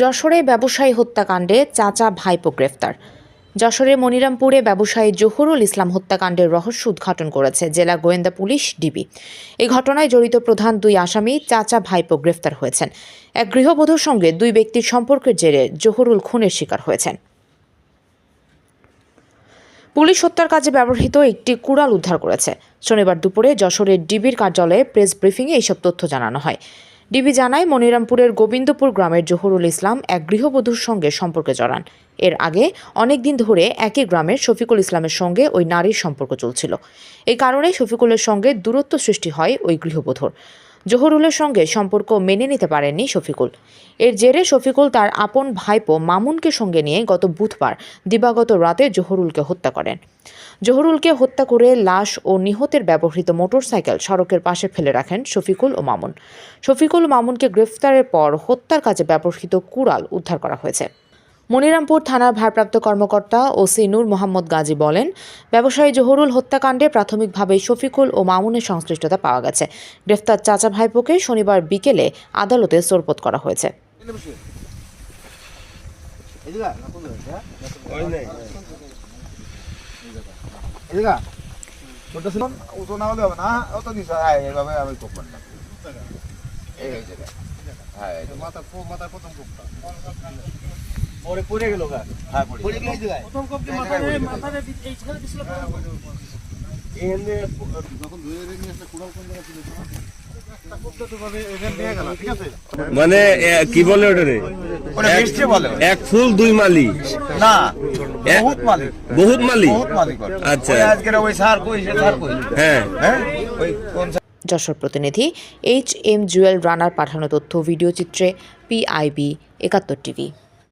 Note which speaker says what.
Speaker 1: যশোরে ব্যবসায়ী হত্যাকাণ্ডে চাচা ভাইপো গ্রেফতার। যশোরের মনিরামপুরে ব্যবসায়ী জহুরুল ইসলাম হত্যাকাণ্ডের রহস্য উদ্ঘাটন করেছে জেলা গোয়েন্দা পুলিশ ডিবি। এই ঘটনায় জড়িত প্রধান দুই আসামি চাচা ভাইপো গ্রেফতার হয়েছেন। এক গৃহবধূর সঙ্গে দুই ব্যক্তির সম্পর্কের জেরে জহুরুল খুনের শিকার হয়েছেন। পুলিশ হত্যার কাজে ব্যবহৃত একটি কুড়াল উদ্ধার করেছে। শনিবার দুপুরে যশোরের ডিবির কার্যালয়ে প্রেস ব্রিফিংয়ে এইসব তথ্য জানানো হয়। ডিবি জানায় মনিরামপুরের গোবিন্দপুর গ্রামের জহুরুল ইসলাম এক গৃহবধূর সঙ্গে সম্পর্কে জড়ান। এর আগে অনেক দিন ধরে একই গ্রামের শফিকুল ইসলামের সঙ্গে ওই নারীর সম্পর্ক চলছিল। এই কারণে শফিকুলের সঙ্গে দূরত্ব সৃষ্টি হয় ওই গৃহবধূর। জহুরুলের সঙ্গে সম্পর্ক মেনে নিতে পারেননি শফিকুল। এর জেরে শফিকুল তার আপন ভাইপো মামুনকে সঙ্গে নিয়ে গত বুধবার, দিবাগত রাতে জহুরুলকে হত্যা করেন। জহুরুলকে হত্যা করে লাশ ও নিহতের ব্যবহৃত মোটরসাইকেল সড়কের পাশে ফেলে রাখেন শফিকুল ও মামুন। শফিকুল মামুনকে গ্রেফতারের পর হত্যার কাজে ব্যবহৃত কুড়াল উদ্ধার করা হয়েছে। মনিরামপুর থানার ভারপ্রাপ্ত কর্মকর্তা ওসি নূর মোহাম্মদ গাজী বলেন, ব্যবসায়ী জহুরুল হত্যাকাণ্ডে প্রাথমিকভাবে শফিকুল ও মামুনের সংশ্লিষ্টতা পাওয়া গেছে। গ্রেফতার চাচা ভাইপোকে শনিবার বিকেলে আদালতে সোরপত করা হয়েছে।
Speaker 2: হ্যাঁ হ্যাঁ পরে পড়ে গেল গা। হ্যাঁ পড়ে গেল।
Speaker 3: প্রথম কোপ
Speaker 2: এই জায়গায় পড়ে গেল। এখানে
Speaker 3: যখন ধুয়ে নিয়ে আসলে কুড়াল কোন জায়গায় ছিল?
Speaker 4: মানে কি বলে ওটা রে?
Speaker 2: ওটা মিষ্টি বলে
Speaker 4: এক ফুল দুই মালি।
Speaker 2: না বহুত
Speaker 4: মালি।
Speaker 2: বহুত ওর।
Speaker 4: আচ্ছা।
Speaker 2: আজকের ওই সার কই সে কই?
Speaker 4: হ্যাঁ।
Speaker 2: হ্যাঁ? ওই কোন
Speaker 1: যশোর প্রতিনিধি এইচ এম জুয়েল রানার পাঠানো তথ্য ভিডিও চিত্রে পিআইবি একাত্তর টিভি